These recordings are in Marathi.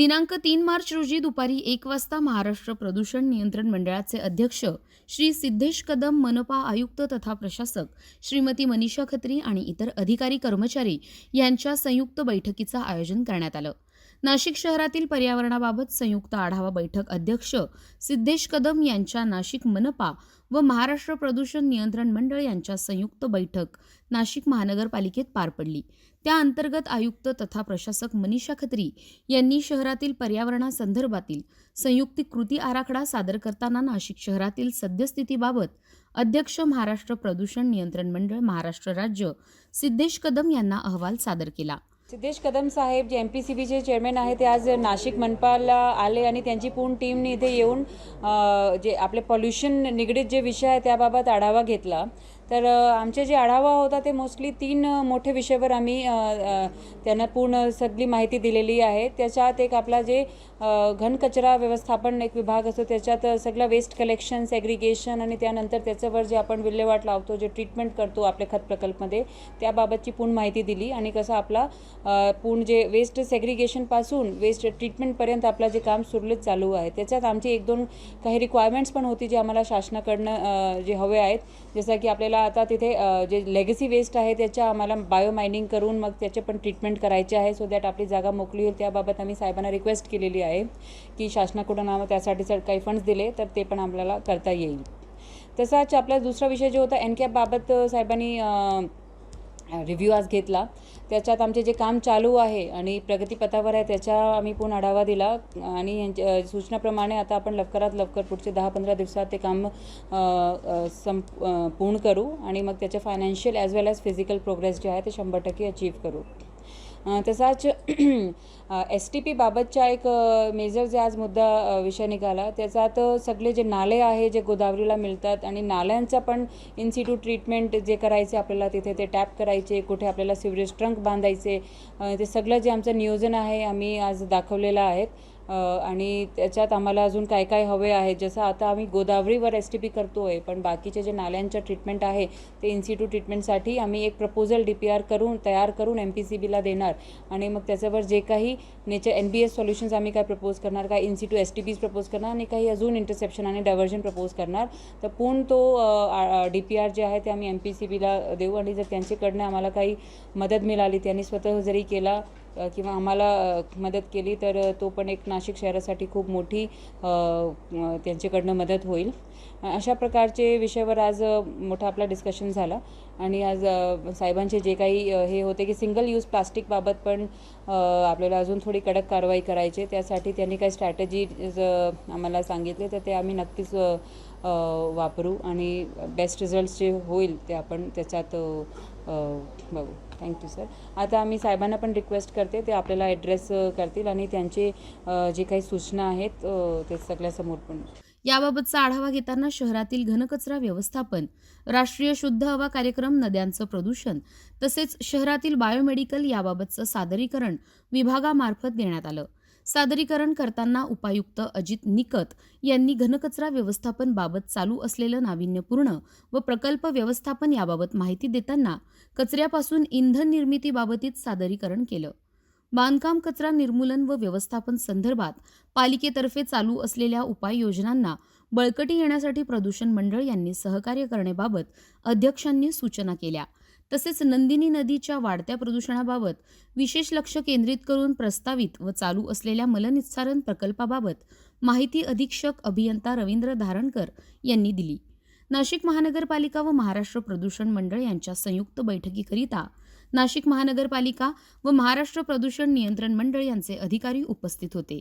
दिनांक तीन मार्च रोजी दुपारी एक वाजता महाराष्ट्र प्रदूषण नियंत्रण मंडळाचे अध्यक्ष श्री सिद्धेश कदम मनपा आयुक्त तथा प्रशासक श्रीमती मनीषा खत्री आणि इतर अधिकारी कर्मचारी यांच्या संयुक्त बैठकीचं आयोजन करण्यात आलं. नाशिक शहरातील पर्यावरणाबाबत संयुक्त आढावा बैठक अध्यक्ष सिद्धेश कदम यांच्या नाशिक मनपा व महाराष्ट्र प्रदूषण नियंत्रण मंडळ यांच्या संयुक्त बैठक नाशिक महानगरपालिकेत पार पडली. त्या अंतर्गत आयुक्त तथा प्रशासक मनीषा खत्री यांनी शहरातील पर्यावरणासंदर्भातील संयुक्त कृती आराखडा सादर करताना नाशिक शहरातील सद्यस्थितीबाबत अध्यक्ष महाराष्ट्र प्रदूषण नियंत्रण मंडळ महाराष्ट्र राज्य सिद्धेश कदम यांना अहवाल सादर केला. सिद्धेश कदम साहेब जे एम पी सी बीचे चेअरमॅन आहे ते आज नाशिक मनपाला आले आणि त्यांची पूर्ण टीमने इथे येऊन जे आपले पॉल्युशन निगडीत जे विषय आहे त्याबाबत आढावा घेतला. तर आमचे जे आढावा होता ते मोस्टली तीन मोठे विषयावर आम्ही त्यांना पूर्ण सगळी माहिती दिलेली आहे. त्याच्यात एक आपला जे घनकचरा व्यवस्थापन एक विभाग असतो त्याच्यात सगळं वेस्ट कलेक्शन सेग्रिगेशन आणि त्यानंतर त्याच्यावर जे आपण विल्हेवाट लावतो जे ट्रीटमेंट करतो आपल्या खत प्रकल्पमध्ये त्याबाबतची पूर्ण माहिती दिली आणि कसं आपला पूर्ण जे वेस्ट सेग्रिगेशनपासून वेस्ट ट्रीटमेंटपर्यंत आपलं जे काम सुरळीत चालू आहे. त्याच्यात आमची एक दोन काही रिक्वायरमेंट्स पण होती जे आम्हाला शासनाकडनं जे हवे आहेत. जसं की आपल्याला आता तिथे जे लेगसी वेस्ट आहे त्याच्या आम्हाला बायो मायनिंग करून मग त्याचे पण ट्रीटमेंट करायचे आहे. सो दॅट आपली जागा मोकळी होईल. त्याबाबत आम्ही साहेबांना रिक्वेस्ट केलेली आहे की शासनाकडून आम्हाला त्यासाठी सर काही फंड्स दिले तर ते पण आपल्याला करता येईल. तसाच आपला दुसरा विषय जो होता एन कॅपबाबत साहेबांनी रिव्ह्यू आज घेतला. त्याच्यात आमचे जे काम चालू आहे आणि प्रगतीपथावर आहे त्याच्या आम्ही पूर्ण आढावा दिला. आणि यांच्या सूचनाप्रमाणे आता आपण लवकरात लवकर पुढचे दहा पंधरा दिवसात ते काम संप पूर्ण करू आणि मग त्याचे financial as well as physical progress जे आहे ते शंभर टक्के अचीव करू. तसाच एस टी पीबाबतचा एक मेजर जे आज मुद्दा विषय निघाला त्याच्यात सगळे जे नाले आहे जे गोदावरीला मिळतात आणि नाल्यांचा पण इन्स्टिट्यूट ट्रीटमेंट जे करायचे आपल्याला तिथे ते टॅप करायचे कुठे आपल्याला सिवरेज ट्रंक बांधायचे ते सगळं जे आमचं नियोजन आहे आम्ही आज दाखवलेलं आहे आणि त्याच्यात आम्हाला अजून काय काय हवे आहे जसं आता आम्ही गोदावरीवर एस टी पी करतो आहे पण बाकीचे जे नाल्यांच्या ट्रीटमेंट आहे ते इन्स्टिट्यूट ट्रीटमेंटसाठी आम्ही एक प्रपोजल डी पी आर करून तयार करून एम पी सी बीला देणार. आणि मग त्याच्यावर जे काही nature N B S solutions आम्ही काय प्रपोज करणार काय in situ S T Ps propose करणार आणि काही अजून इंटरसेप्शन आणि डायव्हर्जन प्रपोज करणार. तर पूर्ण तो डी पी आर जे आहे ते आम्ही एम पी सी बीला देऊ. आणि जर त्यांच्याकडनं आम्हाला काही मदत मिळाली त्यांनी स्वतः जरी केला किंवा आम्हाला मदत केली तर तो पण एक नाशिक शहरासाठी खूप मोठी त्यांच्याकडनं मदत होईल. अशा प्रकारचे विषयावर आज मोठा आपला डिस्कशन झाला. आणि आज साहेबांचे जे काही हे होते की सिंगल यूज प्लास्टिकबाबत पण आपल्याला अजून थोडी कडक कारवाई करायची त्यासाठी त्यांनी काही स्ट्रॅटेजीज आम्हाला सांगितले तर ते आम्ही नक्कीच वापरू आणि बेस्ट रिझल्ट्स जे होईल ते आपण त्याच्यात बघू. थँक्यू सर आता आम्ही साहेबांना पण रिक्वेस्ट करते ते आपल्याला ॲड्रेस करतील आणि त्यांचे जे काही सूचना आहेत ते सगळ्यासमोर पण. याबाबतचा आढावा घेताना शहरातील घनकचरा व्यवस्थापन राष्ट्रीय शुद्ध हवा कार्यक्रम नद्यांचं प्रदूषण तसेच शहरातील बायोमेडिकल याबाबतचं सादरीकरण विभागामार्फत देण्यात आलं. सादरीकरण करताना उपायुक्त अजित निकत यांनी घनकचरा व्यवस्थापन बाबत चालू असलेलं नाविन्यपूर्ण व प्रकल्प व्यवस्थापन याबाबत माहिती देताना कचऱ्यापासून इंधन निर्मितीबाबतीत सादरीकरण केलं. बांधकाम कचरा निर्मूलन व व्यवस्थापन संदर्भात पालिकेतर्फे चालू असलेल्या उपाययोजनांना बळकटी येण्यासाठी प्रदूषण मंडळ यांनी सहकार्य करण्याबाबत अध्यक्षांनी सूचना केल्या. तसेच नंदिनी नदीच्या वाढत्या प्रदूषणाबाबत विशेष लक्ष केंद्रित करून प्रस्तावित व चालू असलेल्या मलनिस्सारण प्रकल्पाबाबत माहिती अधीक्षक अभियंता रवींद्र धारणकर यांनी दिली. नाशिक महानगरपालिका व महाराष्ट्र प्रदूषण मंडळ यांच्या संयुक्त बैठकीकरिता नाशिक महानगरपालिका व महाराष्ट्र प्रदूषण नियंत्रण मंडळ यांचे अधिकारी उपस्थित होते.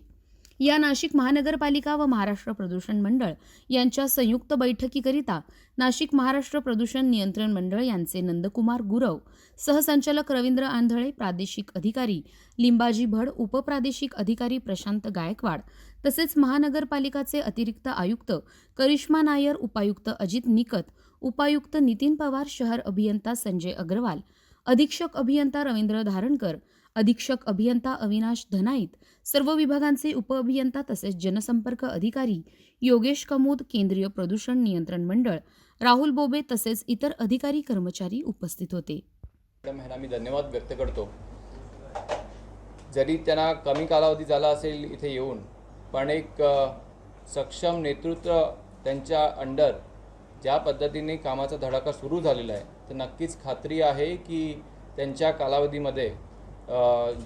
या नाशिक महानगरपालिका व महाराष्ट्र प्रदूषण मंडळ यांच्या संयुक्त बैठकीकरिता नाशिक महाराष्ट्र प्रदूषण नियंत्रण मंडळ यांचे नंदकुमार गुरव सहसंचालक रवींद्र आंधळे प्रादेशिक अधिकारी लिंबाजी भड उपप्रादेशिक अधिकारी प्रशांत गायकवाड तसेच महानगरपालिकाचे अतिरिक्त आयुक्त करिश्मा नायर उपायुक्त अजित निकत उपायुक्त नितीन पवार शहर अभियंता संजय अग्रवाल अधीक्षक अभियंता रवींद्र धारणकर अधीक्षक अभियंता अविनाश धनाईत सर्व विभागांचे उपअभियंता तसेच जनसंपर्क अधिकारी योगेश कमोद केंद्रीय प्रदूषण नियंत्रण मंडळ राहुल बोबे तसेच इतर अधिकारी कर्मचारी उपस्थित होते. मी धन्यवाद व्यक्त करतो. जरी त्यांना कमी कालावधी झाला असेल इथे येऊन पण एक सक्षम नेतृत्व त्यांच्या अंडर ज्या पद्धतीने कामाचा धडाका सुरू झालेला आहे तर नक्कीच खात्री आहे की त्यांच्या कालावधीमध्ये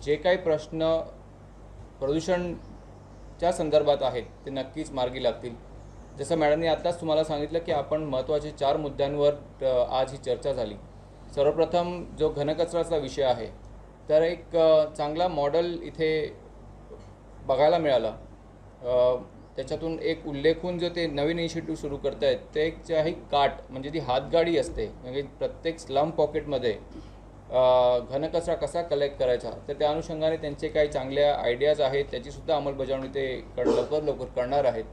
जे काही प्रश्न प्रदूषणच्या संदर्भात आहेत ते नक्कीच मार्गी लागतील. जसं मॅडमने आत्ताच तुम्हाला सांगितलं की आपण महत्त्वाचे चार मुद्द्यांवर आज ही चर्चा झाली. सर्वप्रथम जो घनकचराचा विषय आहे तर एक चांगला मॉडेल इथे बघायला मिळाला. त्याच्यातून एक उल्लेखून जो ते नवीन इनिशिएटिव्ह सुरू करत आहेत ते एक आहे काट म्हणजे ती हातगाडी असते. म्हणजे प्रत्येक स्लम पॉकेटमध्ये घनकचरा कसा कलेक्ट करायचा? तर त्या अनुषंगाने त्यांचे काही चांगल्या आयडियाज आहेत त्याचीसुद्धा अंमलबजावणी ते कर लवकर लवकर करणार आहेत.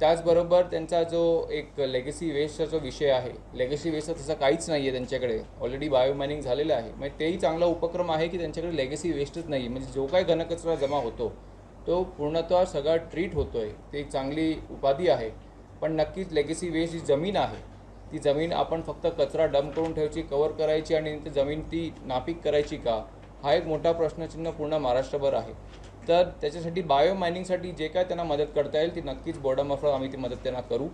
त्याचबरोबर त्यांचा जो एक लेगसी वेस्टचा जो विषय आहे लेगसी वेस्टचा तसा काहीच नाही आहे त्यांच्याकडे. ऑलरेडी बायोमायनिंग झालेलं आहे. म्हणजे तेही चांगला उपक्रम आहे की त्यांच्याकडे लेगसी वेस्टच नाही म्हणजे जो काही घनकचरा जमा होतो तो पूर्णतः सगळा ट्रीट होतो आहे ती एक चांगली उपाधी आहे. पण नक्कीच लेगसी वेस्ट जी जमीन आहे ती जमीन आपण फक्त कचरा डंप करून ठेवायची कवर करायची आणि ती जमीन ती नापीक करायची का? हा एक मोठा प्रश्नचिन्ह पूर्ण महाराष्ट्रभर आहे. तर त्याच्यासाठी बायो मायनिंगसाठी जे काय त्यांना मदत करता येईल ती नक्कीच बोर्डामार्फत आम्ही ती मदत त्यांना करू.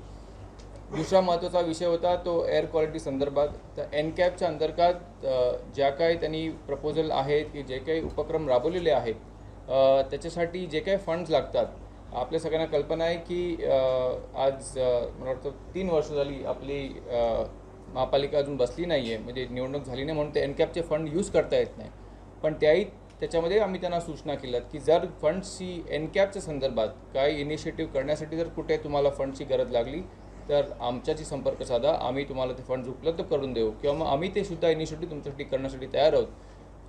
दुसरा महत्त्वाचा विषय होता तो एअर क्वालिटी संदर्भात. तर एन कॅपच्या अंतर्गत ज्या काही त्यांनी प्रपोजल आहेत की जे काही उपक्रम राबवलेले आहेत त्याच्यासाठी जे काही फंड्स लागतात आपल्या सगळ्यांना कल्पना आहे की आज मला वाटतं तीन वर्ष झाली आपली महापालिका अजून बसली नाही आहे म्हणजे निवडणूक झाली नाही म्हणून ते एनकॅपचे फंड यूज करता येत नाही. पण त्याही त्याच्यामध्ये आम्ही त्यांना सूचना केल्यात की जर फंड्सची एनकॅपच्या संदर्भात काही इनिशिएटिव्ह करण्यासाठी जर कुठे तुम्हाला फंडची गरज लागली तर आमच्याशी संपर्क साधा. आम्ही तुम्हाला ते फंड्स उपलब्ध करून देऊ. किंवा मग आम्ही ते सुद्धा इनिशिएटिव्ह तुमच्यासाठी करण्यासाठी तयार आहोत.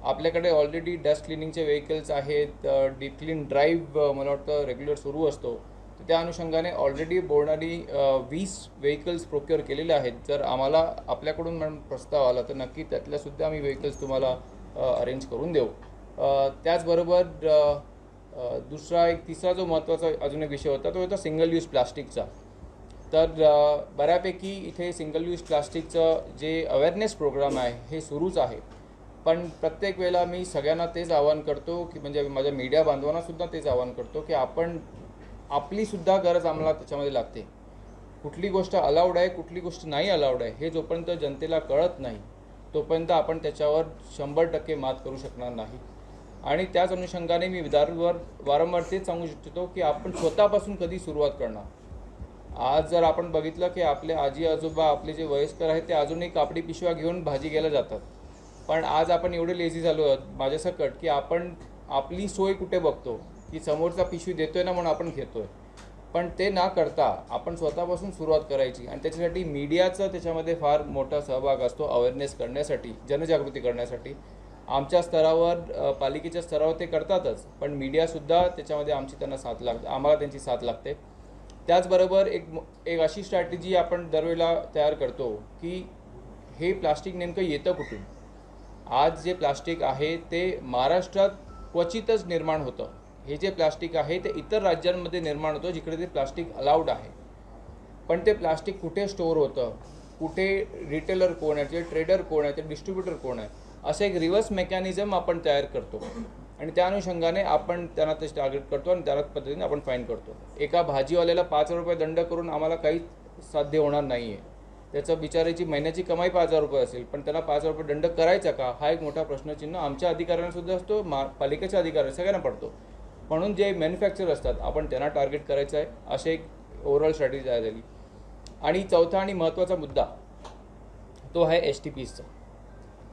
आपल्याकडे ऑलरेडी डस्ट क्लिनिंगचे व्हेकल्स आहेत डीप क्लीन ड्राईव्ह मला वाटतं रेग्युलर सुरू असतो. तर त्या अनुषंगाने ऑलरेडी बोलणारी वीस व्हेकल्स प्रोक्युअर केलेले आहेत. जर आम्हाला आपल्याकडून मॅडम प्रस्ताव आला तर नक्की त्यातल्यासुद्धा आम्ही व्हेकल्स तुम्हाला अरेंज करून देऊ. त्याचबरोबर दुसरा एक तिसरा जो महत्त्वाचा अजून एक विषय होता तो होता सिंगल यूज प्लास्टिकचा तर बऱ्यापैकी इथे सिंगल यूज प्लास्टिकचं जे अवेअरनेस प्रोग्राम आहे हे सुरूच आहे. पण प्रत्येक वेळेला मी सगळ्यांना तेच आवाहन करतो की म्हणजे माझ्या मीडिया बांधवांनासुद्धा तेच आवाहन करतो की आपण आपलीसुद्धा गरज आम्हाला त्याच्यामध्ये लागते. कुठली गोष्ट अलाउड आहे कुठली गोष्ट नाही अलाउड आहे हे जोपर्यंत जनतेला कळत नाही तोपर्यंत आपण त्याच्यावर शंभर टक्के मात करू शकणार नाही. आणि त्याच अनुषंगाने मी विदारवर वारंवार तेच सांगू इच्छितो की आपण स्वतःपासून कधी सुरुवात करणार. आज जर आपण बघितलं की आपले आजी आजोबा आपले जे वयस्कर आहेत ते अजूनही कापडी पिशव्या घेऊन भाजी घ्यायला जातात. पण आज आपण एवढे लेझी झालो आहोत माझ्यासकट की आपण आपली सोय कुठे बघतो? की समोरचा पिशवी देतोय ना म्हणून आपण घेतोय. पण ते ना करता आपण स्वतःपासून सुरुवात करायची आणि त्याच्यासाठी मीडियाचा त्याच्यामध्ये फार मोठा सहभाग असतो अवेअरनेस करण्यासाठी जनजागृती करण्यासाठी. आमच्या स्तरावर पालिकेच्या स्तरावर ते करतातच पण मीडियासुद्धा त्याच्यामध्ये आमची त्यांना साथ लागते आम्हाला त्यांची साथ लागते. त्याचबरोबर एक एक अशी स्ट्रॅटेजी आपण दरवेळेला तयार करतो की हे प्लास्टिक नेमकं येतं कुठून? आज जे प्लास्टिक आहे ते महाराष्ट्रात क्वचितच निर्माण होतं. हे जे प्लास्टिक आहे ते इतर राज्यांमध्ये निर्माण होतं जिकडे ते प्लास्टिक अलाउड आहे. पण ते प्लास्टिक कुठे स्टोअर होतं? कुठे रिटेलर कोण आहे? ते ट्रेडर कोण आहे? ते डिस्ट्रीब्युटर कोण आहे? असं एक रिव्हर्स मेकॅनिझम आपण तयार करतो. आणि त्या अनुषंगाने आपण त्यांना ते टार्गेट करतो आणि त्या पद्धतीने आपण फाईन करतो. एका भाजीवाल्याला पाच रुपये दंड करून आम्हाला काही साध्य होणार नाही आहे त्याचं बिचाराची महिन्याची कमाई पाच हजार रुपये असेल. पण त्याला पाच हजार रुपये दंड करायचा का? हा एक मोठा प्रश्नचिन्ह आमच्या अधिकाऱ्यांनासुद्धा असतो मा पालिकेच्या अधिकाऱ्यांना सगळ्यांना पडतो. म्हणून जे मॅन्युफॅक्चर असतात आपण त्यांना टार्गेट करायचं आहे असे एक ओव्हरऑल स्ट्रॅटेजी तयार झाली. आणि चौथा आणि महत्त्वाचा मुद्दा तो आहे एस टी पीजचा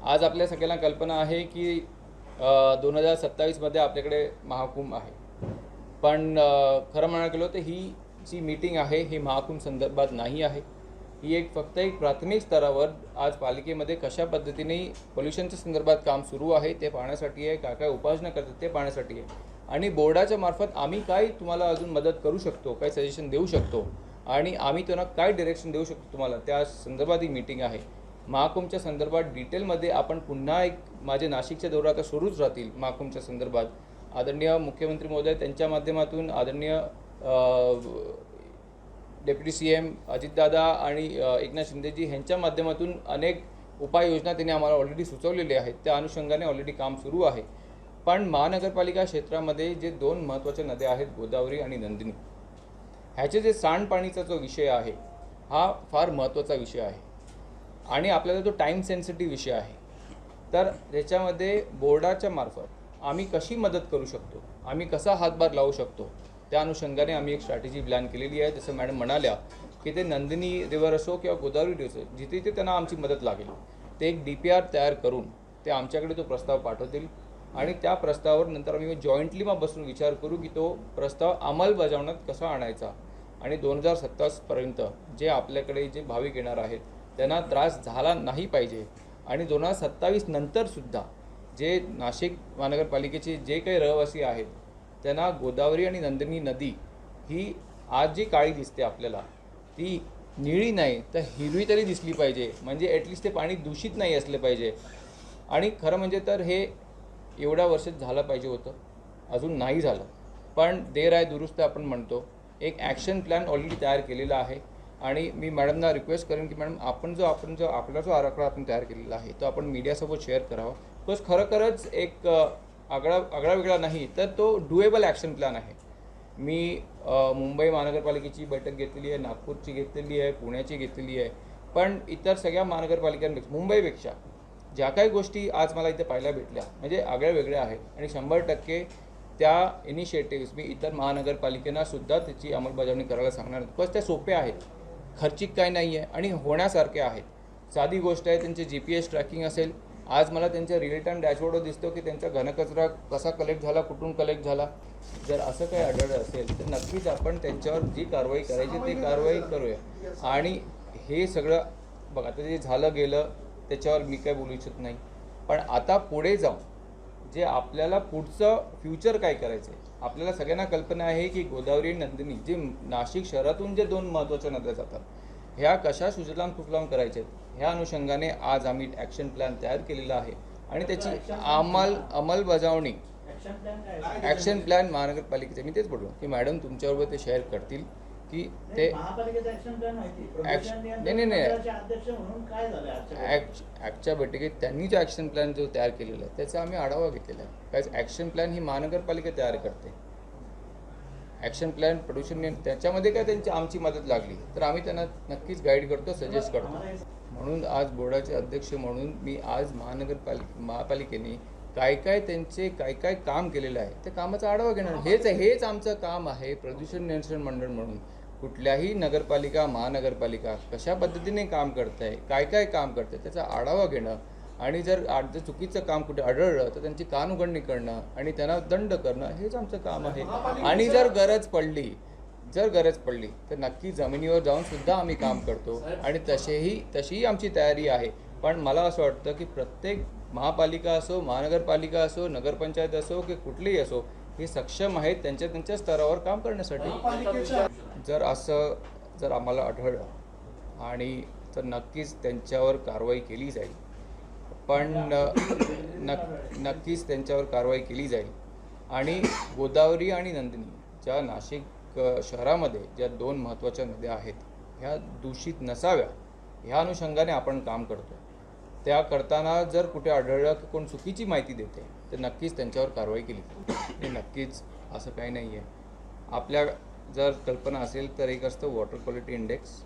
आज आपल्या सगळ्यांना कल्पना आहे की दोन हजार सत्तावीसमध्ये आपल्याकडे महाकुंभ आहे. पण खरं म्हणायला गेलो तर ही जी मीटिंग आहे ही महाकुंभ संदर्भात नाही आहे. ही एक फक्त एक प्राथमिक स्तरावर आज पालिकेमध्ये कशा पद्धतीने पोल्युशनच्या संदर्भात काम सुरू आहे ते पाहण्यासाठी आहे काय काय उपाययोजना करतात ते पाहण्यासाठी आहे. आणि बोर्डाच्या मार्फत आम्ही काय तुम्हाला अजून मदत करू शकतो काय सजेशन देऊ शकतो? आणि आम्ही त्यांना काय डिरेक्शन देऊ शकतो तुम्हाला? त्या संदर्भात ही मीटिंग आहे. महाकुंभच्या संदर्भात डिटेलमध्ये आपण पुन्हा एक माझे नाशिकच्या दौरा आता सुरूच राहतील महाकुंभच्या संदर्भात. आदरणीय मुख्यमंत्री महोदय त्यांच्या माध्यमातून आदरणीय डेप्युटी सी एम अजितदादा आणि एकनाथ शिंदेजी ह्यांच्या माध्यमातून अनेक उपाययोजना त्यांनी आम्हाला ऑलरेडी सुचवलेल्या आहेत. त्या अनुषंगाने ऑलरेडी काम सुरू आहे. पण महानगरपालिका क्षेत्रामध्ये जे दोन महत्त्वाच्या नद्या आहेत गोदावरी आणि नंदिनी ह्याचे जे सांडपाणीचा जो विषय आहे हा फार महत्त्वाचा विषय आहे. आणि आपल्याला तो टाईम सेन्सिटिव्ह विषय आहे. तर त्याच्यामध्ये बोर्डाच्या मार्फत आम्ही कशी मदत करू शकतो? आम्ही कसा हातभार लावू शकतो? त्या अनुषंगाने आम्ही एक स्ट्रॅटेजी प्लॅन केलेली आहे. जसं मॅडम म्हणाल्या की ते नंदिनी रिव्हर असो किंवा गोदावरी रिव्हर असो जिथे जिथे त्यांना आमची मदत लागेल ते एक डी पी आर तयार करून ते आमच्याकडे तो प्रस्ताव पाठवतील. आणि त्या प्रस्तावावर नंतर आम्ही जॉईंटली मग बसून विचार करू की तो प्रस्ताव अंमलबजावण्यात कसा आणायचा आणि दोन हजार सत्तावीसपर्यंत जे आपल्याकडे जे भाविक येणार आहेत त्यांना त्रास झाला नाही पाहिजे. आणि दोन हजार सत्तावीस नंतरसुद्धा जे नाशिक महानगरपालिकेचे जे काही रहिवासी आहेत त्यांना गोदावरी आणि नंदिनी नदी ही आज जी काळी दिसते आपल्याला ती निळी नाही तर हिरवी तरी दिसली पाहिजे. म्हणजे ॲटलिस्ट ते पाणी दूषित नाही असले पाहिजे. आणि खरं म्हणजे तर हे एवढ्या वर्षात झालं पाहिजे होतं. अजून नाही झालं. पण देर आहे दुरुस्त आपण म्हणतो. एक ॲक्शन प्लॅन ऑलरेडी तयार केलेला आहे. आणि मी मॅडमना रिक्वेस्ट करेन की मॅडम आपण जो आपण जो आपला जो आराखडा आपण तयार केलेला आहे तो आपण मीडियासोबत शेअर करावा. बिकॉज खरोखरच एक आगळा आगळा वेगळा नाही तर तो डुएबल ॲक्शन प्लॅन आहे. मी मुंबई महानगरपालिकेची बैठक घेतलेली आहे नागपूरची घेतलेली आहे पुण्याची घेतलेली आहे पण इतर सगळ्या महानगरपालिकांपेक्षा मुंबईपेक्षा ज्या काही गोष्टी आज मला इथे पाहायला भेटल्या म्हणजे आगळ्या वेगळ्या आहेत. आणि शंभर टक्के त्या इनिशिएटिव्स मी इतर महानगरपालिकेना सुद्धा त्याची अंमलबजावणी करायला सांगणार बिकॉज त्या सोप्या आहेत. खर्चिक काय नाही आहे आणि होण्यासारख्या आहेत. साधी गोष्ट आहे त्यांचे जी पी एस ट्रॅकिंग असेल आज मला त्यांच्या रिअल टाईम डॅशबोर्डवर दिसतो की त्यांचा घनकचरा कसा कलेक्ट झाला कुठून कलेक्ट झाला. जर असं काही आढळलं असेल तर नक्कीच आपण त्यांच्यावर जी कारवाई करायची ती कारवाई करूया. आणि हे सगळं बघा आता जे झालं गेलं त्याच्यावर मी काय बोलू इच्छित नाही. पण आता पुढे जाऊन जे आपल्याला पुढचं फ्युचर काय करायचं आहे आपल्याला सगळ्यांना कल्पना आहे की गोदावरी नंदिनी जे नाशिक शहरातून जे दोन महत्त्वाच्या नद्या जातात ह्या कशा सुजलाम सुफलाम करायच्या ह्या अनुषंगाने आज आम्ही ॲक्शन प्लॅन तयार केलेला आहे. आणि त्याची अंमल अंमलबजावणी. ॲक्शन प्लॅन महानगरपालिकेचे. मी तेच बोललो की मॅडम तुमच्याबरोबर ते शेअर करतील की ते नाही, नाही, नाही. ॲक्टच्या बैठकीत त्यांनी जो ॲक्शन प्लॅन जो तयार केलेला आहे त्याचा आम्ही आढावा घेतलेला आहे. काय ॲक्शन प्लॅन ही महानगरपालिका तयार करते. ॲक्शन प्लॅन प्रदूषण त्याच्यामध्ये काय त्यांची आमची मदत लागली. तर आम्ही त्यांना नक्कीच गाईड करतो सजेस्ट करतो. म्हणून आज बोर्डाचे अध्यक्ष म्हणून मी आज महानगरपालिका महापालिकेने काय काय त्यांचे काय काय काम केलेलं आहे त्या कामाचा आढावा घेणार. हेच हेच आमचं काम आहे प्रदूषण नियंत्रण मंडळ म्हणून. कुठल्याही नगरपालिका महानगरपालिका कशा पद्धतीने काम करत आहे काय काय काम करते त्याचा आढावा घेणं आणि जर जर चुकीचं काम कुठे आढळलं तर त्यांची कान उघडणी करणं आणि त्यांना दंड करणं हेच आमचं काम आहे. आणि जर गरज पडली जर गरज पडली तर नक्की जमिनीवर जाऊन सुद्धा आम्ही काम करतो. आणि तसेही तशीही आमची तयारी आहे. पण मला असं वाटतं की प्रत्येक महापालिका असो महानगरपालिका असो नगरपंचायत असो की कुठलीही असो हे सक्षम आहेत त्यांच्या त्यांच्या स्तरावर काम करण्यासाठी. जर असं जर आम्हाला आढळलं आणि तर नक्कीच त्यांच्यावर कारवाई केली जाईल. पण नक नक्कीच त्यांच्यावर कारवाई केली जाईल. आणि गोदावरी आणि नंदिनी ज्या नाशिक शहरामध्ये ज्या दोन महत्त्वाच्या नद्या आहेत ह्या दूषित नसाव्या ह्या अनुषंगाने आपण काम करतो त्या करताना जर कुठे आढळलं की कोण चुकीची माहिती देते तर नक्कीच त्यांच्यावर कारवाई केली जाईल. हे नक्कीच असं काही नाही आहे. आपल्या जर कल्पना असेल तर एक असतं वॉटर क्वालिटी इंडेक्स.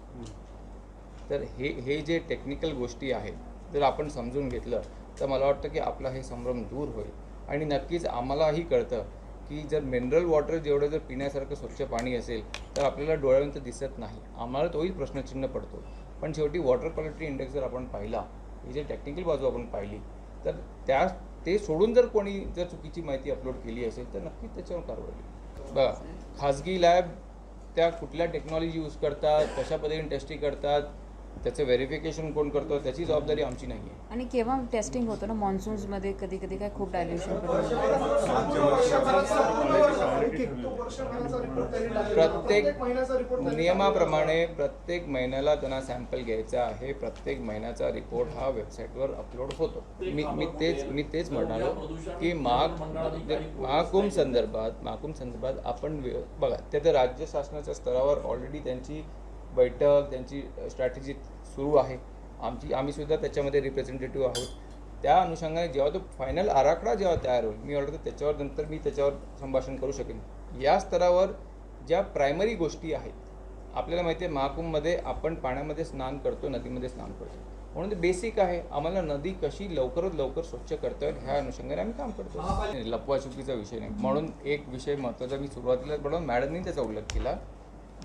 तर हे हे जे टेक्निकल गोष्टी आहेत जर आपण समजून घेतलं तर मला वाटतं की आपला हे संभ्रम दूर होईल. आणि नक्कीच आम्हालाही कळतं की जर मिनरल वॉटर जेवढं जर पिण्यासारखं स्वच्छ पाणी असेल तर आपल्याला डोळ्यावरून दिसत नाही. आम्हाला तोही प्रश्नचिन्ह पडतो. पण शेवटी वॉटर क्वालिटी इंडेक्स जर आपण पाहिला ही जे टेक्निकल बाजू आपण पाहिली तर त्या ते सोडून जर कोणी जर चुकीची माहिती अपलोड केली असेल तर नक्कीच त्याच्यावर कारवाई बघा खाजगी लॅब त्या कुठल्या टेक्नॉलॉजी यूज करतात कशा पद्धतीने टेस्टिंग करतात त्याचं व्हेरिफिकेशन कोण करतं त्याची जबाबदारी आमची नाही आहे आणि केव्हा टेस्टिंग होतं ना मॉन्सून्समध्ये कधी कधी काय खूप डायल्युशन प्रत्येक नियमाप्रमाणे प्रत्येक महिन्याला त्यांना सॅम्पल घ्यायचा आहे. प्रत्येक महिन्याचा रिपोर्ट हा वेबसाईटवर अपलोड होतो. मी मी तेच मी तेच म्हणालो की महाग महाकुंभ संदर्भात महाकुंभ संदर्भात आपण बघा ते तर राज्य शासनाच्या स्तरावर ऑलरेडी त्यांची बैठक त्यांची स्ट्रॅटेजी सुरू आहे. आमची आम्ही सुद्धा त्याच्यामध्ये रिप्रेझेंटेटिव्ह आहोत. त्या अनुषंगाने जेव्हा तो फायनल आराखडा जेव्हा तयार होईल मी वाटतं त्याच्यावर नंतर मी त्याच्यावर संभाषण करू शकेन. या स्तरावर ज्या प्रायमरी गोष्टी आहेत आपल्याला माहिती आहे महाकुंभमध्ये आपण पाण्यामध्ये स्नान करतो नदीमध्ये स्नान करतो. म्हणून ते बेसिक आहे. आम्हाला नदी कशी लवकरात लवकर स्वच्छ करता येईल ह्या अनुषंगाने आम्ही काम करतो. नाही, लपवाछुपीचा विषय नाही. म्हणून एक विषय महत्त्वाचा मी सुरुवातीला म्हणून मॅडमनी त्याचा उल्लेख केला.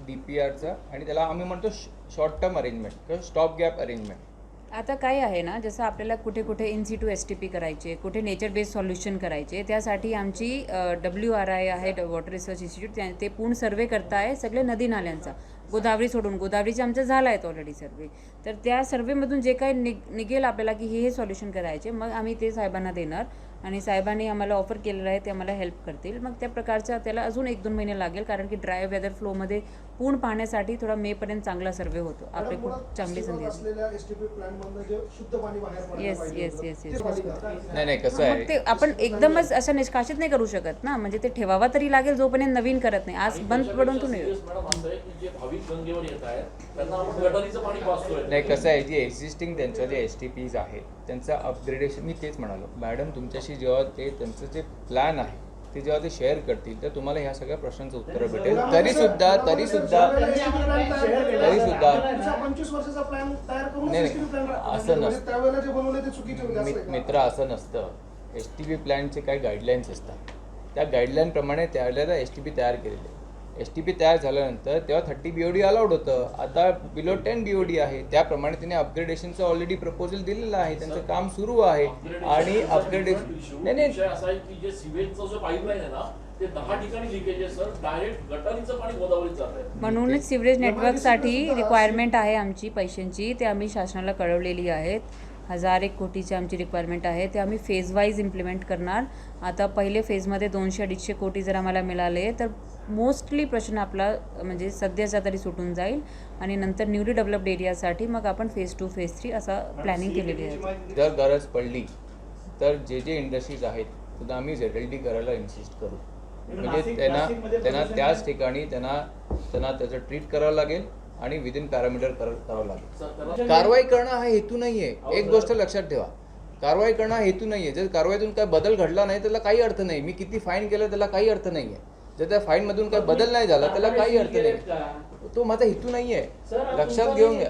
डी पी आरचा आणि त्याला आम्ही म्हणतो शॉर्ट टर्म अरेंजमेंट किंवा स्टॉप गॅप अरेंजमेंट आता काय आहे ना जसं आपल्याला कुठे कुठे in situ S T P करायचे कुठे नेचर बेस्ड सॉल्युशन करायचे त्यासाठी आमची डब्ल्यू आर आय आहे वॉटर रिसर्च इन्स्टिट्यूट ते पूर्ण सर्वे करताय सगळे नदी नाल्यांचा. गोदावरी सोडून गोदावरीचा आमचा झाला आहे ऑलरेडी सर्वे तर त्या सर्वेमधून जे काही निग निघेल आपल्याला की हे हे सॉल्युशन करायचे मग आम्ही ते साहेबांना देणार. आणि साहेबांनी आम्हाला ऑफर केलेलं आहे ते आम्हाला हेल्प करतील. मग त्या प्रकारचा त्याला अजून एक दोन महिने लागेल कारण की ड्राय वेदर फ्लोमध्ये पूर्ण पाहण्यासाठी थोडा मेपर्यंत चांगला सर्वे होतो. आपली खूप चांगली संधी असते. असलेल्या एसटीपी प्लॅन मधनं जे शुद्ध पाणी बाहेर पडायला येस पाहिजे येस येस येस. नाही नाही कसं मग आहे ते आपण एकदमच असं निष्कासित नाही करू शकत ना. म्हणजे ते ठेवावा तरी लागेल जोपर्यंत नवीन करत नाही. आज बंद पडून तो नाही सिरियस मॅडम असं आहे की जे भाविक गंगेवर येत आहेत त्यांना आपण गटारीचं पाणी पाचतोय नाही कसं आहे जे एक्झिस्टिंग त्यांच्या जे एस टी पीज आहेत त्यांचं अपग्रेडेशन मी तेच म्हणालो. मॅडम तुमच्याशी जेव्हा ते त्यांचं जे प्लॅन आहे ते जेव्हा ते शेअर करतील तर तुम्हाला ह्या सगळ्या प्रश्नांचं उत्तर भेटेल. तरी सुद्धा तरी सुद्धा तरी सुद्धा पंचवीस वर्षाचा प्लॅन तयार करून नाही, असं म्हणजे नसतं. त्यावेळेला जे बनवले ते चुकीचे होते असं मित- आहे. का? मित्र असं नसतं. एस टी पी प्लॅनचे काही गाईडलाईन्स असतात. त्या गाईडलाईनप्रमाणे त्यावेळेला एस टी पी तयार केलेले एस टी पी तयार झाल्यानंतर तेव्हा thirty B O D allowed होतं. आता below ten B O D आहे. त्याप्रमाणे तिने अपग्रेडेशनचं ऑलरेडी प्रपोजल दिलेलं आहे. त्यांचं काम सुरू आहे. आणि अपग्रेडेशन नाही नाही. विषय असा आहे की जे सिवेजचं जो पाईपलाईन आहे ना ते दहा ठिकाणी लिकेज आहे सर डायरेक्ट गटारीचं पाणी गोदावरीत जात आहे. म्हणूनच सिवरेज नेटवर्कसाठी रिक्वायरमेंट आहे आमची पैशांची. ते आम्ही शासनाला कळवलेली आहेत. हजार एक कोटीची आमची रिक्वायरमेंट आहे. ते आम्ही फेज वाईज इम्प्लिमेंट करणार. आता पहिले फेजमध्ये दोनशे अडीचशे कोटी जर आम्हाला मिळाले तर मोस्टली प्रश्न आपला म्हणजे सध्याचा तरी सुटून जाईल. आणि नंतर न्यूली डेव्हलप्ड एरियासाठी मग आपण फेज टू फेज थ्री असा प्लॅनिंग केलेली आहे. जर गरज पडली तर जे जे इंडस्ट्रीज आहेत सुद्धा आम्ही झेड एल डी करायला इन्सिस्ट करू. म्हणजे नाशिक- त्यांना त्यांना त्याच? ठिकाणी त्यांना त्यांना त्याचं ट्रीट करावं लागेल. आणि विदिन पॅरामीटर करावं लागेल. कारवाई करणं हा हेतू नाहीये. एक गोष्ट लक्षात ठेवा. कारवाई करणं हा हेतू नाहीये. जर कारवाईतून काय बदल घडला नाही त्याला काही अर्थ नाही. मी किती फाईन केलं त्याला काही अर्थ नाहीये. जर त्या फाईन मधून काय बदल नाही झाला त्याला काही अर्थ नाही. तो माझा हेतू नाहीये. लक्षात घेऊन घ्या.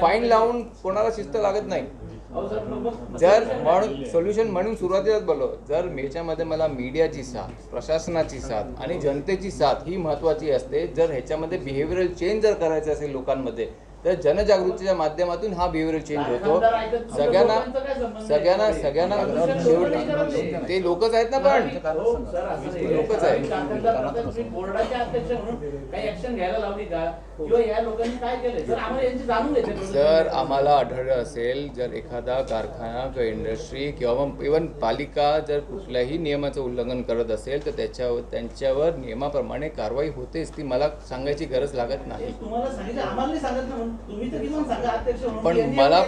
फाईन लावून कोणाला शिस्त लागत नाही. जर म्हणून सोल्युशन म्हणून सुरुवातीलाच बोललो जर ह्याच्यामध्ये मला मीडियाची साथ प्रशासनाची साथ आणि जनतेची साथ ही महत्त्वाची असते जर ह्याच्यामध्ये बिहेवियरल चेंज जर करायचं असेल लोकांमध्ये तर जनजागृतीच्या माध्यमातून हा बिहेवियरल चेंज होतो. सगळ्यांना सगळ्यांना सगळ्यांना शेवट ते लोकच आहेत ना पण. हो. लोकच आहे. कारखानदार करताना तुम्ही बोर्डाचे अध्यक्ष म्हणून काही ऍक्शन घ्यायला लावली का? किंवा या लोकांनी काय केलंय? सर आम्हाला जर आढळलं असेल जर एखादा कारखाना किंवा इंडस्ट्री किंवा इवन पालिका जर कुठल्याही नियमाचं उल्लंघन करत असेल तर त्याच्यावर त्यांच्यावर नियमाप्रमाणे कारवाई होतेच ती मला सांगायची गरज लागत नाही. पण मला.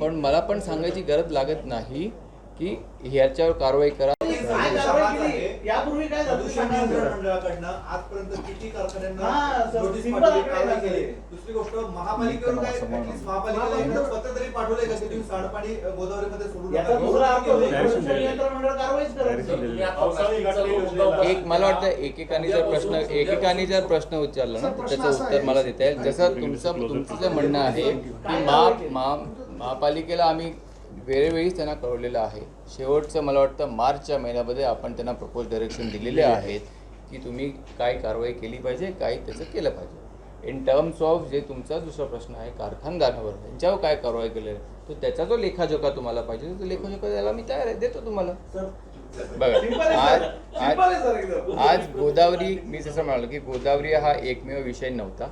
पण मला पण सांगायची गरज लागत नाही की ह्याच्यावर कारवाई करा. यापूर्वी काय झालं? आजपर्यंत किती हा, कारखान्यांना दुसरी गोष्ट महापालिकेवर काय ऍटलीस्ट महापालिकेला एकदा पत्र तरी पाठवलंय का की तुम्ही सांडपाणी गोदावरीमध्ये सोडू याचा दुसरा अर्थ होईल. प्रदूषण नियंत्रण मंडळ कारवाईच. एक मला वाटतं एकेकाने जर प्रश्न एकेकाने जर प्रश्न उचलला ना तर त्याचं उत्तर मला देता येईल. जसं तुमचं तुमचं जे म्हणणं आहे की महा महा महापालिकेला आम्ही वेळोवेळी त्यांना कळवलेलं आहे. शेवटचं मला वाटतं मार्चच्या महिन्यामध्ये आपण त्यांना प्रपोज डायरेक्शन दिलेले आहेत की तुम्ही काय कारवाई केली पाहिजे काय त्याचं केलं पाहिजे. इन टर्म्स ऑफ जे तुमचा दुसरा प्रश्न आहे कारखानदारावर त्यांच्यावर काय कारवाई केली आहे तो त्याचा जो लेखाजोखा तुम्हाला पाहिजे तो लेखाजोखा द्यायला मी तयार आहे देतो तुम्हाला बघा आज. आज. आज गोदावरी मी जसं म्हणालो की गोदावरी हा एकमेव विषय नव्हता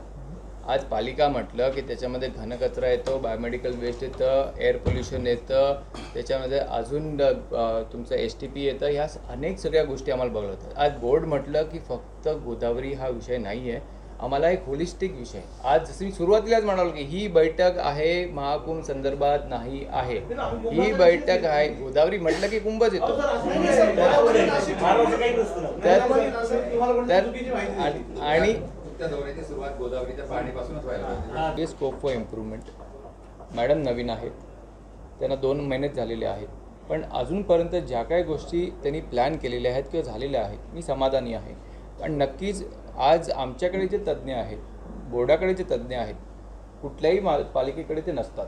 आज पालिका म्हटलं की त्याच्यामध्ये घनकचरा येतो बायोमेडिकल वेस्ट येतं एअर पोल्युशन येतं त्याच्यामध्ये अजून तुमचं एस टी पी येतं ह्या अनेक सगळ्या गोष्टी आम्हाला बघायला होतात आज बोर्ड म्हटलं की फक्त गोदावरी हा विषय नाही आहे आम्हाला एक होलिस्टिक विषय. आज जसं मी सुरुवातीलाच म्हणालो की ही बैठक आहे महाकुंभ संदर्भात नाही आहे. ही बैठक आहे. गोदावरी म्हटलं की कुंभच येतो. आणि- गोदावरीच्या स्कोप फॉर इम्प्रूव्हमेंट मॅडम नवीन आहेत. त्यांना दोन महिनेच झालेले आहेत. पण अजूनपर्यंत ज्या काही गोष्टी त्यांनी प्लॅन केलेल्या आहेत किंवा झालेल्या आहेत मी समाधानी आहे. पण नक्कीच आज आमच्याकडे जे तज्ज्ञ आहेत बोर्डाकडे जे तज्ज्ञ आहेत कुठल्याही मा पालिकेकडे ते नसतात.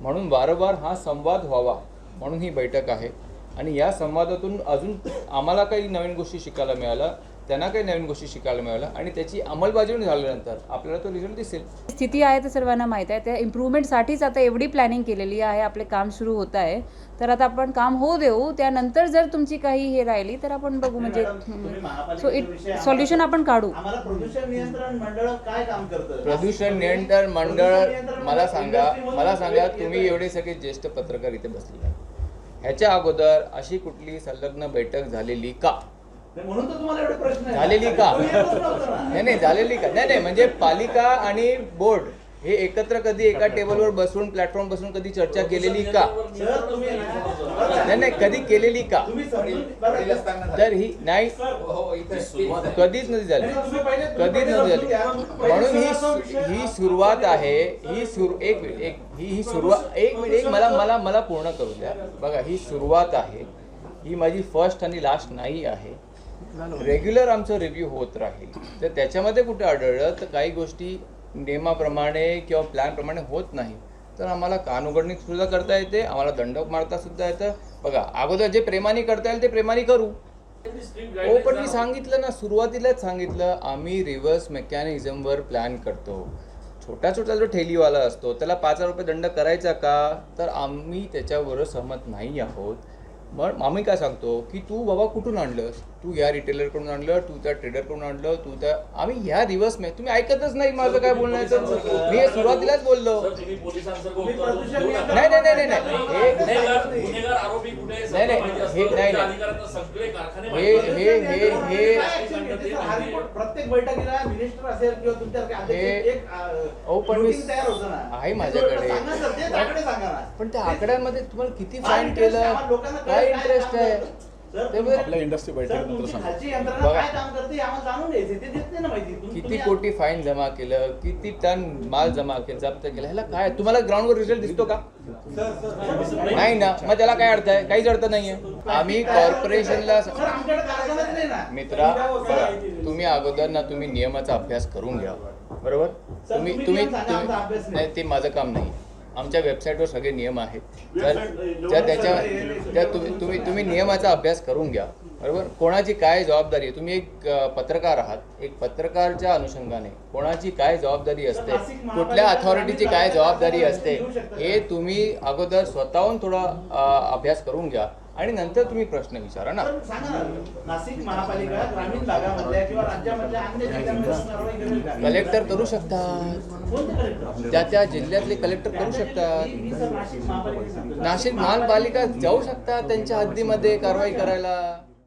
म्हणून वारंवार हा संवाद व्हावा म्हणून ही बैठक आहे. आणि या संवादातून अजून आम्हाला काही नवीन गोष्टी शिकायला मिळाल्या. त्यांना काही नवीन गोष्टी शिकायला मिळाल्या आणि त्याची अंमलबजावणी झाल्यानंतर आपल्याला तो रिझल्ट दिसेल. स्थिती आहे ते सर्वांना माहीत आहे. त्या इम्प्रूव्हमेंटसाठीच आता एवढी प्लॅनिंग केलेली आहे. आपले काम सुरू होत आहे. तर आता आपण काम होऊ देऊ. त्यानंतर जर तुमची काही हे राहिली तर आपण बघू म्हणजे सो इट सॉल्युशन आपण काढू. आम्हाला प्रदूषण नियंत्रण मंडळ काय काम करतं? प्रदूषण नियंत्रण मंडळ मला सांगा मला सांगा तुम्ही एवढे सगळे ज्येष्ठ पत्रकार इथे बसले. ह्याच्या अगोदर अशी कुठली संलग्न बैठक झालेली का? म्हणून तर तुम्हाला एवढे प्रश्न. झालेली का. नाही नाही झालेली का? नाही नाही म्हणजे पालिका आणि बोर्ड हे एकत्र कधी एका टेबलवर बसून प्लॅटफॉर्म बसून कधी चर्चा केलेली का? सर तुम्ही ना- नाही. नाही कधी केलेली का? तर ही नाही कधीच नाही झाली. नाही, तुम्ही कधीच नाही. झाली. म्हणून ही ही हा- सुरुवात आहे. ही सुरू एक मिनिट एक ही ही सुरुवात एक मिनिट एक मला मला मला पूर्ण करू द्या. बघा ही सुरुवात आहे. ही माझी फर्स्ट आणि लास्ट नाही आहे. रेग्युलर आमचं रिव्ह्यू होत राहील. तर त्याच्यामध्ये कुठे आढळलं तर काही गोष्टी नियमाप्रमाणे किंवा प्लॅनप्रमाणे होत नाही तर आम्हाला कान उघडणी सुद्धा करता येते आम्हाला दंड मारता सुद्धा येतं. बघा अगोदर जे प्रेमाने करता येईल ते प्रेमाने करू. हो पण मी सांगितलं ना सुरुवातीलाच सांगितलं आम्ही रिव्हर्स मेकॅनिझमवर प्लॅन करतो. छोटा छोटा जो ठेलीवाला असतो त्याला पाच हजार रुपये दंड करायचा का? तर आम्ही त्याच्यावर सहमत नाही आहोत. मग आम्ही काय सांगतो की तू बाबा कुठून आणलंस? तू या रिटेलरकडून आणलं तू त्या ट्रेडरकडून आणलं तू त्या आम्ही ह्या रिव्हर्स मे तुम्ही ऐकतच नाही माझं काय बोलण्याचं मी हे सुरुवातीलाच बोललो. नाही नाही नाही नाही नाही हे नाही, नाही, हे-. नाही, नाही. हे-. हे- हे- हे- हा प्रत्येक बैठकीला मिनिस्टर असेल किंवा तुमच्या हे- आहे माझ्याकडे. पण त्या आकड्यांमध्ये तुम्हाला किती फाईन? केलं काय इंटरेस्ट आहे आपल्या इंडस्ट्री सर, तुमची खालची यंत्रणा बघा. काय काम करते हे आम्हाला जाणून घ्यायचे ते देत नाही ना माहिती. तुम- किती कोटी फाईन जमा केलं किती टन माल जमा केलं जप्त केला ह्याला काय? तुम्हाला ग्राउंडवर रिझल्ट दिसतो का? नाही ना. मग त्याला काय अर्थ आहे? काहीच अर्थ नाहीये. आम्ही कॉर्पोरेशनला मित्रा तुम्ही अगोदर ना तुम्ही नियमाचा अभ्यास करून घ्या. बरोबर? तुम्ही तुम्ही. नाही ते माझं काम नाही. आमच्या वेबसाईटवर सगळे नियम आहेत. Website- जर त्याच्या त्या तुम्ही तुम्ही तुम्ही नियमाचा अभ्यास करून घ्या. बरोबर? कोणाची काय जबाबदारी आहे? तुम्ही एक पत्रकार आहात. एक पत्रकारच्या अनुषंगाने कोणाची काय जबाबदारी असते? कुठल्या अथॉरिटीची काय जबाबदारी असते? हे तुम्ही अगोदर स्वतःहून थोडा अभ्यास करून घ्या. आणि नंतर तुम्ही प्रश्न विचारा ना. नाशिक महापालिका ग्रामीण भागामधल्या किंवा राज्यामधल्या अन्य? कलेक्टर करू शकतात. त्या त्या जिल्ह्यातले कलेक्टर करू शकतात. नाशिक महापालिका जाऊ शकतात त्यांच्या हद्दीमध्ये कारवाई करायला.